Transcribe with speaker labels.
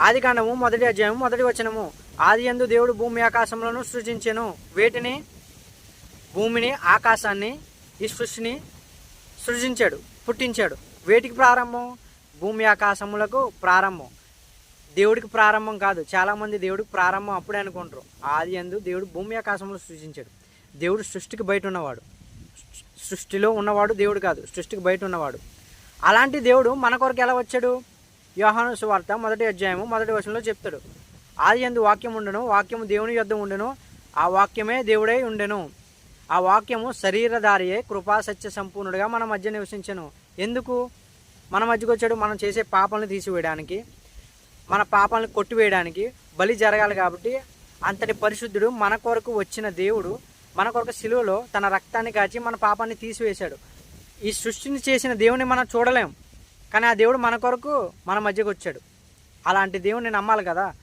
Speaker 1: ఆది కాండము మొదటి అధ్యాయము మొదటి వచనము. ఆది ఎందు దేవుడు భూమి ఆకాశములను సృజించెను. వేటిని? భూమిని ఆకాశాన్ని ఈ సృష్టిని సృజించాడు పుట్టించాడు. వేటికి ప్రారంభం? భూమి ఆకాశములకు ప్రారంభం. దేవుడికి ప్రారంభం కాదు. చాలామంది దేవుడికి ప్రారంభం అప్పుడే అనుకుంటారు. ఆది ఎందు దేవుడు భూమి ఆకాశములు సృజించాడు. దేవుడు సృష్టికి బయట ఉన్నవాడు. సృష్టిలో ఉన్నవాడు దేవుడు కాదు. సృష్టికి బయట ఉన్నవాడు. అలాంటి దేవుడు మన కొరకు ఎలా వచ్చాడు? యోహాను సువార్త మొదటి అధ్యాయము మొదటి వచనంలో చెప్తాడు. ఆది ఎందు వాక్యం ఉండను వాక్యము దేవుని యొద్ద ఉండెను ఆ వాక్యమే దేవుడై ఉండెను. ఆ వాక్యము శరీరధారియే కృపా సత్య సంపూర్ణుడిగా మన మధ్య నివసించను. ఎందుకు? మన మధ్యకు వచ్చాడు మనం చేసే పాపాలను తీసివేయడానికి మన పాపాలను కొట్టివేయడానికి బలి జరగాలి కాబట్టి అంతటి పరిశుద్ధుడు మన కొరకు వచ్చిన దేవుడు మన కొరకు సిలువలో తన రక్తాన్ని కాచి మన పాపాన్ని తీసివేశాడు. ఈ సృష్టిని చేసిన దేవుని మనం చూడలేం. కానీ ఆ దేవుడు మన కొరకు మన మధ్యకు వచ్చాడు. అలాంటి దేవుడిని నమ్మాలి కదా.